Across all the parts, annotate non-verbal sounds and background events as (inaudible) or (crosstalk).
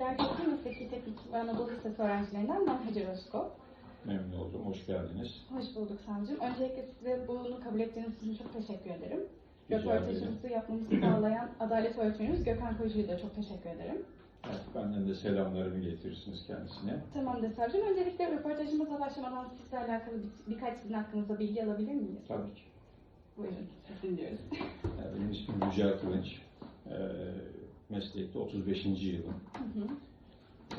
Derteki Mesleki Teknik ve Anadolu Lisesi öğrencilerinden ben Hacer Özko. Memnun oldum, hoş geldiniz. Hoş bulduk savcım. Öncelikle size bunu kabul ettiğiniz için çok teşekkür ederim. Röportajımızı yapmamızı sağlayan Adalet Öğretmenimiz Gökhan Koyucu'ya da çok teşekkür ederim. Evet, benden de selamlarımı iletirsiniz kendisine. Tamamdır savcım. Öncelikle röportajımıza başlamadan sizle alakalı bir, birkaç sizin hakkınızda bilgi alabilir miyiz? Tabii ki. Buyurun, siz dinliyoruz. Benim ismim Yücel Kılıç. Ee, meslekte 35. yılım. Hı hı. Ee,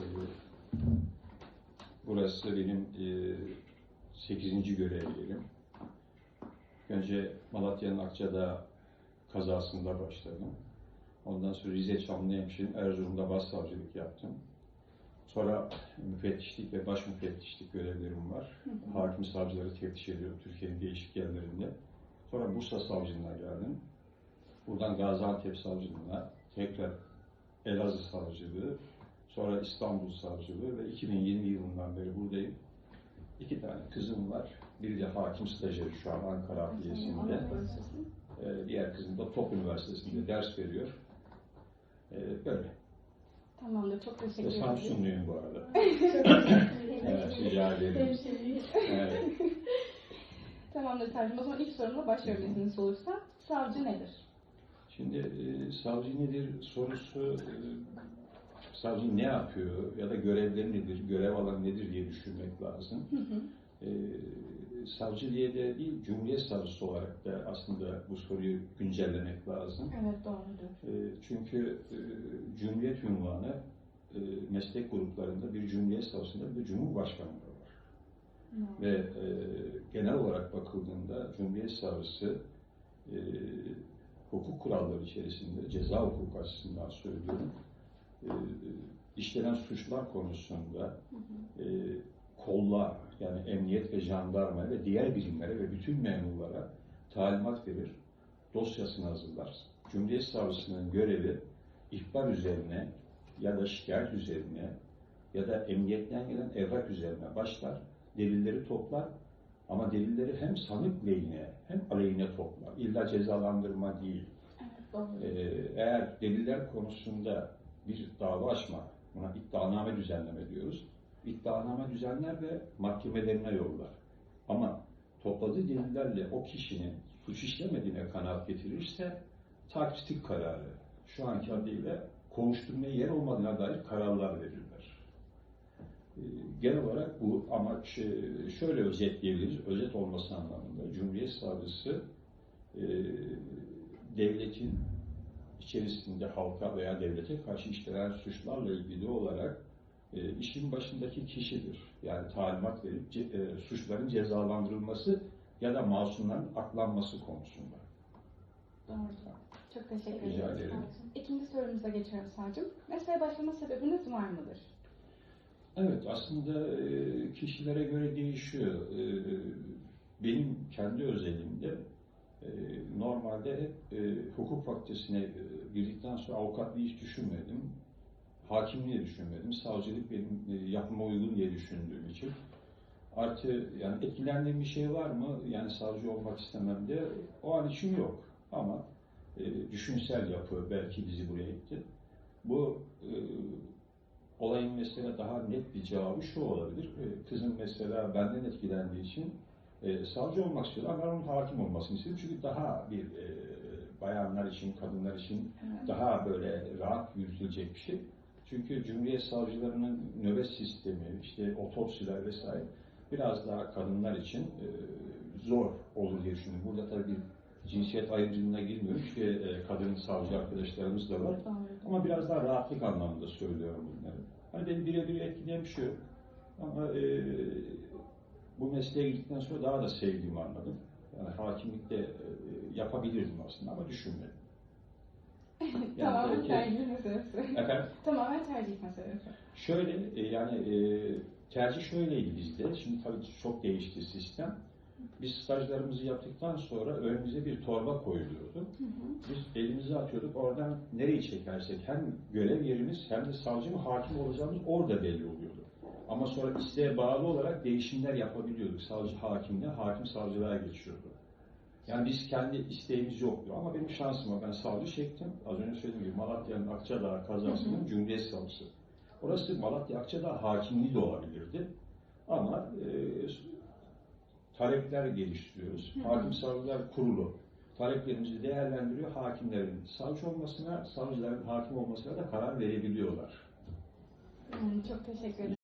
burası benim e, 8. görev yerim. Önce Malatya'nın Akçadağ kazasında başladım. Ondan sonra Rize Çamlıhemşin, Erzurum'da başsavcılık yaptım. Sonra müfettişlik ve baş müfettişlik görevlerim var. Hı hı. Hakim savcıları teftiş ediyorum Türkiye'nin değişik yerlerinde. Sonra Bursa savcılığına geldim. Buradan Gaziantep savcılığına, tekrar Elazığ savcılığı, sonra İstanbul savcılığı ve 2020 yılından beri buradayım. İki tane kızım var. Biri de hakim stajyeri şu an Ankara Adliyesi'nde. Ee, diğer kızım da Top Üniversitesi'nde ders veriyor. Ee, böyle. Tamamdır, çok teşekkür ederim. Samsunluyum bu arada. (laughs) Evet, rica ederim. Evet. (laughs) Tamamdır savcım. O zaman ilk sorumla başlıyorum izniniz olursa. Savcı nedir? Şimdi e, savcı nedir sorusu, e, savcı ne yapıyor ya da görevleri nedir, görev alanı nedir diye düşünmek lazım. Hı hı. E, savcı diye de değil, Cumhuriyet Savcısı olarak da aslında bu soruyu güncellemek lazım. Evet doğrudur. E, çünkü e, Cumhuriyet ünvanı e, meslek gruplarında bir Cumhuriyet Savcısında bir de Cumhurbaşkanı'nda var. Hı. Ve e, genel olarak bakıldığında Cumhuriyet Savcısı e, hukuk kuralları içerisinde ceza hukuku açısından söylüyorum e, işlenen suçlar konusunda e, kolla yani emniyet ve jandarma ve diğer birimlere ve bütün memurlara talimat verir, dosyasını hazırlar. Cumhuriyet Savcısının görevi ihbar üzerine ya da şikayet üzerine ya da emniyetten gelen evrak üzerine başlar, delilleri toplar ama delilleri hem sanık lehine hem aleyhine toplar. İlla cezalandırma değil. Ee, eğer deliller konusunda bir dava açma, buna iddianame düzenleme diyoruz. İddianame düzenler ve mahkemelerine yollar. Ama topladığı delillerle o kişinin suç işlemediğine kanaat getirirse takipsizlik kararı, şu anki adıyla kovuşturmaya yer olmadığına dair kararlar verirler. Ee, Genel olarak bu ama ş- şöyle özetleyebiliriz, özet olması anlamında Cumhuriyet Savcısı e, devletin içerisinde halka veya devlete karşı işlenen suçlarla ilgili olarak e, işin başındaki kişidir. Yani talimat verip ce- e, suçların cezalandırılması ya da masumların aklanması konusunda. Doğru. Çok teşekkür Rica ederim. ederim. savcım. İkinci sorumuza geçiyorum savcım. Mesleğe başlama sebebiniz var mıdır? Evet, aslında kişilere göre değişiyor. Benim kendi özelimde normalde hep hukuk fakültesine girdikten sonra avukatlığı hiç düşünmedim. Hakimliği düşünmedim. Savcılık benim yapıma uygun diye düşündüğüm için. Artı yani etkilendiğim bir şey var mı? Yani savcı olmak istemem de o an için yok. Ama düşünsel yapı belki bizi buraya itti. Bu olayın mesela daha net bir cevabı şu olabilir. E, Kızım mesela benden etkilendiği için e, savcı olmak istiyor ama ben onun hakim olmasını istedim. Çünkü daha bir e, bayanlar için, kadınlar için daha böyle rahat yürütülecek bir şey. Çünkü Cumhuriyet savcılarının nöbet sistemi, işte otopsiler vesaire biraz daha kadınlar için e, zor olur diye düşünüyorum. Burada tabii bir cinsiyet ayrımcılığına girmiyorum çünkü e, kadın savcı arkadaşlarımız da var. Ama biraz daha rahatlık anlamında söylüyorum bunları. Hani beni birebir etkileyen bir şey yok. Ama e, bu mesleğe girdikten sonra daha da sevdiğimi anladım. Yani hakimlikte e, yapabilirdim aslında ama düşünmedim. (laughs) Tamamen belki- tercih meselesi. Efendim? Tamamen tercih meselesi. Şöyle e, yani e, tercih şöyleydi bizde. Şimdi tabii çok değişti sistem. Biz stajlarımızı yaptıktan sonra önümüze bir torba koyuluyordu. Hı hı. Biz elimizi atıyorduk. Oradan nereyi çekersek hem görev yerimiz hem de savcı mı hakim olacağımız orada belli oluyordu. Ama sonra isteğe bağlı olarak değişimler yapabiliyorduk. Savcı hakimle, hakim savcılığa geçiyordu. Yani biz kendi isteğimiz yoktu. Ama benim şansıma ben savcı çektim. Az önce söylediğim gibi Malatya'nın Akçadağ kazasının Cumhuriyet Savcısı. Orası Malatya Akçadağ hakimliği de olabilirdi. Ama e, talepler geliştiriyoruz. Hakim Savcılar Kurulu taleplerimizi değerlendiriyor. Hakimlerin savcı olmasına, savcıların hakim olmasına da karar verebiliyorlar. Çok teşekkür ederim.